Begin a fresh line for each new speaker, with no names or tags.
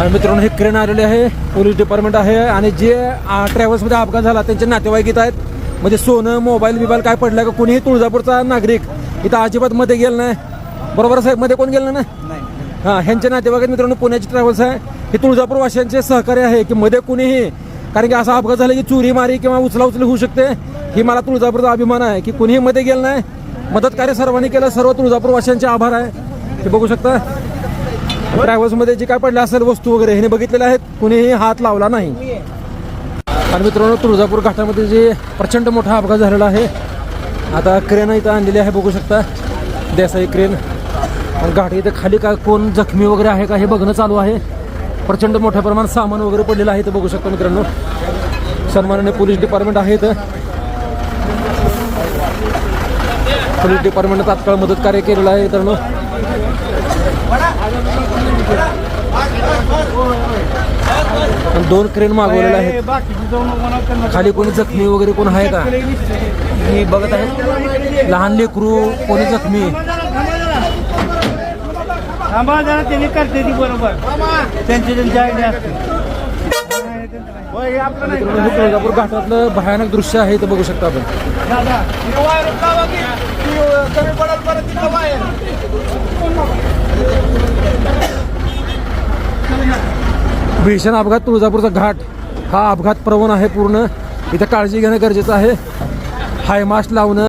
आणि मित्रांनो हे क्रेन आलेले आहे. पोलीस डिपार्टमेंट आहे आणि जे ट्रॅव्हल्समध्ये अपघात झाला त्यांचे नातेवाईक इथं आहेत. म्हणजे सोनं मोबाईल बिबाईल काय पडलं का कोणीही तुळजापूरचा नागरिक इथं अजिबात मध्ये गेलं नाही. बरोबर साहेबमध्ये कोण गेलं ना हां ह्यांचे नातेवाईक मित्रांनो पुण्याची ट्रॅव्हल्स आहे. हे तुळजापूर वासियांचे सहकार्य आहे की मध्ये कुणीही. कारण की असा अपघात झाला की चोरी मारी किंवा उचला उचली होऊ शकते. ही मला तुळजापूरचा अभिमान आहे की कुणीही मध्ये गेलं नाही. मदत कार्य सर्वांनी केलं. सर्व तुळजापूर वासियांचे आभार आहे. हे बघू शकता. ट्रॅव्हल्समध्ये जे काय पडलं असेल वस्तू वगैरे हे बघितलेले आहेत. कुणीही हात लावला नाही. आणि मित्रांनो तुळजापूर घाटामध्ये जे प्रचंड मोठा अपघात झालेला आहे आता क्रेन इथं आणलेली आहे बघू शकता. देसाई क्रेन घाट गाडी इथं खाली का कोण जखमी वगैरे आहे का हे बघणं चालू आहे. प्रचंड मोठ्या प्रमाणात सामान वगैरे पडलेलं आहे इथं बघू शकता मित्रांनो. सन्मानाने पोलीस डिपार्टमेंट आहे इथं. पोलीस डिपार्टमेंटनं तात्काळ मदत कार्य केलेलं आहे मित्रांनो. दोन क्रेन मागवलेले आहेत. खाली कोणी जखमी वगैरे कोण आहे का? मी बघत आहे. लहान लेकरू कोणी जखमी?
थांबा जरा त्यांनी करते ती बरोबर. त्यांची त्यांची आयडिया असते
तुळजापूर घाटातलं भयानक दृश्य आहे इथं बघू शकता आपण. भीषण अपघात तुळजापूरचा घाट. हा अपघात प्रवण आहे पूर्ण. इथं काळजी घेणं गरजेचं आहे. हाय मास्क लावणं